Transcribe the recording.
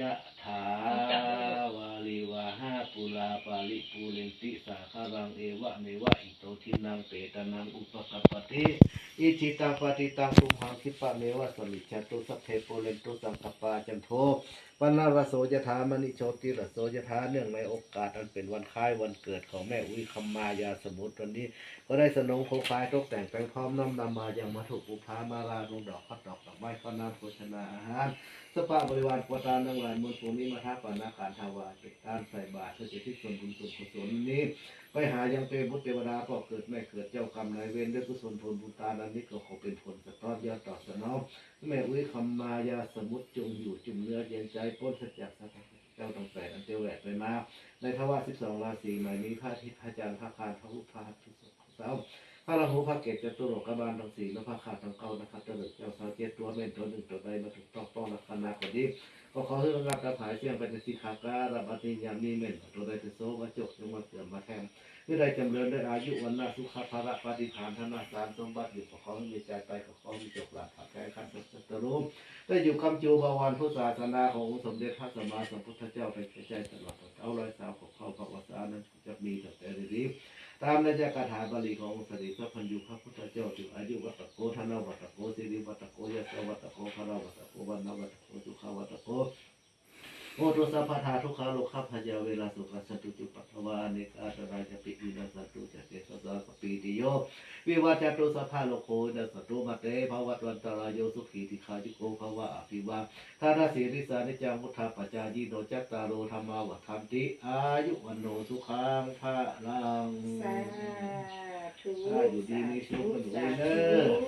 ยะถาวาลิวาหาปุราปาลิปูเรนติสาคารังเอวะเมวะอิโตทินังเปตานังอุปกัปปติอิจิตังปฏิตังตุมหังคิปะเมวะสมิจจตุสัพเพโปเรนตุสังกปาจันโทปนารโสยถามณิโชติระโสยถาเนื่องในโอกาสอันเป็นวันคล้ายวันเกิดของแม่อุ้ยคำมายาสมุทรวันนี้ ก็ได้สนองโครงคายตกแต่งแปลงพร้อมน้อมนำมาอย่างมาถูกอุพามาลาลงดอกพัดดอก ไม้ข้าวน้ำโภชนาอาหาร สปาบริวารปวตานทั้งหลายมนต์ภูมิมาทัปานาการทาวาเกิดการใส่บาตรเพื่อจะที่ส่วนบุญส่วนกุศลนี้ ไปหายังเป็นพุทธเทวดาพ่อเกิดแม่เกิดเจ้ากรรมนายเวรด้วยกุศลผลบุญตานันนี้ก็ขอเป็นผลสะท้อนยาต่อสนองแม่อุ้ยคำมายาสมุทรจงอยู่จุมเนื้อเย็นใจพ้นสัจจะสัจเจ้าตั้งแต่อันเจวแหวกไปมาในทว่าสิบสองราศีใหม่นี้พระอาทิตย์พระจันทร์พระคานพระพุธพระหัตถ์พระศุกร์พระเสาร์ พระราหูพระเกศจะตุโลกบาลทั้งสี่และพระขาดทั้งเก้านะครับตลอดเจ้าสาวเจ็ดตัวเม่นตัวหนึ่งตัวใดมาถูกต้องป้องลักษณะกว่านี้ก็ขอให้ระงับกระผายเสียงไปในสิขาการะบัติยามีเม่นตัวใดจะโซวะจกจงมาเสื่อมมาแทงเมื่อใดจำเริญได้อายุวันนาสุขภาระปฏิฐานธนาสารสมบัติอยู่ขอขอให้มีใจไปขอขอให้มีจบหลักขัดแก้ขัดสัตรูปได้อยู่คำจูบาวรพุทธศาสนาขององค์สมเด็จพระสัมมาสัมพุทธเจ้าไปใจตลอดเอารอยสาวของเขาพระวสานั้นจะมีแต่ามในใจคาถาบาลีของสติสัพพัญญูพระพุทธเจ้าถึงอายุวัตโกธนวัตโกสิริวัตโกยะสวัตโกพระวัตโกวันนวัตโกสุขวัตโกโอตุสัพพทาทุกขาโลกขัพพยาเวลาสุขสัตตุจุปัตวานิกาตรายจะปิวินาสัตตุจะเกสสะปปีติโย วิวัจตุสัพพะโลกโคนัสตุมาเตภวัตวันตรายโยสุขีติขาจิโกภวะอภิวาทานาสีริสานิจังมุทธาปัจจายิโนจัตตารโรธรรมาวัฏันติ อายุวันโนสุขังภะลังสาธุอาอยู่ดีมีสุขกันอยู่สาเด้ธุอ